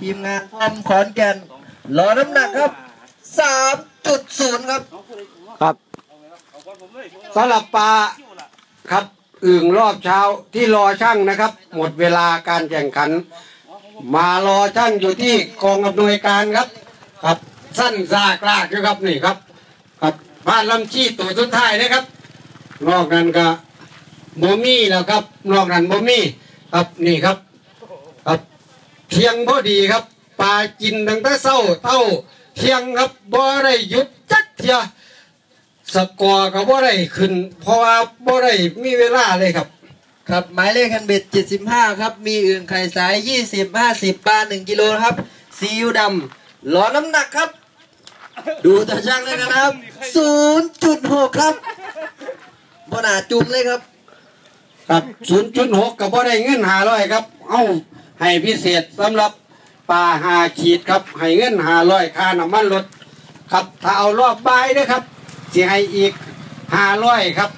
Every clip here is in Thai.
ทีมงานพร้อมขอนแก่นรอน้ำหนักครับ 3.0 ครับ ครับสำหรับปลาครับอึ่งรอบเช้าที่รอช่างนะครับ หมดเวลาการแข่งขัน มารอช่างอยู่ที่กองอำนวยการครับ ครับ สั้นซากลากครับนี่ครับ ครับบ้านลำชี้ตัวสุดท้ายนะครับ นอกนั้นก็โมมี่แล้วครับ นอกนั้นโมมี่ครับนี่ครับ ครับ เที่ยงพอดีครับปลากินตั้งแต่เศร้าเต้าเที่ยงครับบ่ได้หยุดจักเทียสกอร์ก็บ่ได้ขึ้น เพราะว่าบ่ได้มีเวลาเลยครับ ครับหมายเลขคันเบ็ด75 ครับ มีอื่นไข่สาย 20 50ปลา1กิโลครับซีอิ๊วดำรอน้ำหนักครับ ดูตัวช่างเลยนะครับ 0.6 ครับบนาจุ่มเลยครับ ครับ 0.6ก็บ่ได้เงิน500ครับ เอา ให้พิเศษสำหรับปลาหาขีดครับ ให้เงิน500ค่าน้ำมันรถครับถ้าเอารอบบายนะครับสิให้อีก500ครับ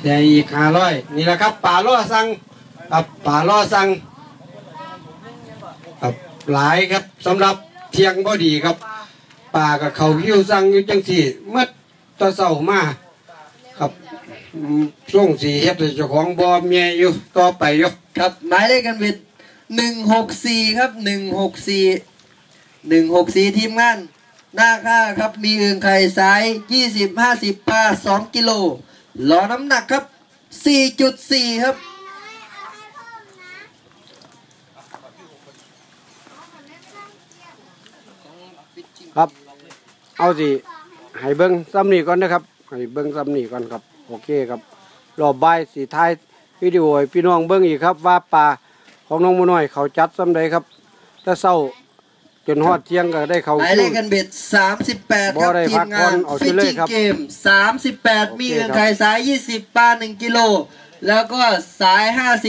สิให้อีก500นี่แหละครับปลาล่อสั่งครับปลาล่อสั่งครับหลายครับสำหรับเที่ยงพอดีครับปลากับเขาหิ้วสั่งอยู่จังสี่เมื่อตอนเช้ามาครับช่วงสี่เฮ็ดเจ้าของบ่เมียอยู่ต่อไปอยู่ครับหมายเลขกัน เบ็ด164ครับ164 164ทีมงาน หน้าค่าครับมีอื่นไข่สาย20 50ปลา2กิโลรอน้ำหนักครับ4.4ครับครับ เอาสิให้เบิ้งซ้ำนี่ก่อนนะครับให้เบิ้งซ้ำนี่ก่อนครับ โอเคครับรอบบ่ายสีท้ายวิดีโอพี่น้องเบิ้งอีกครับว่าปลา ของน้องมน้อยเขาจัดซ้ำใดครับถ้าเศร้าจนฮอดเที่ยงก็ได้เขาหมายเลขกันเบ็ด38บ่ครับได้ทีพัมกงาผ่อนนเอาฟิไปเลยจิครับเกม 38 มีโอเคเอื่นครับไข่สาย 20ปลา1กิโล แล้วก็สาย 50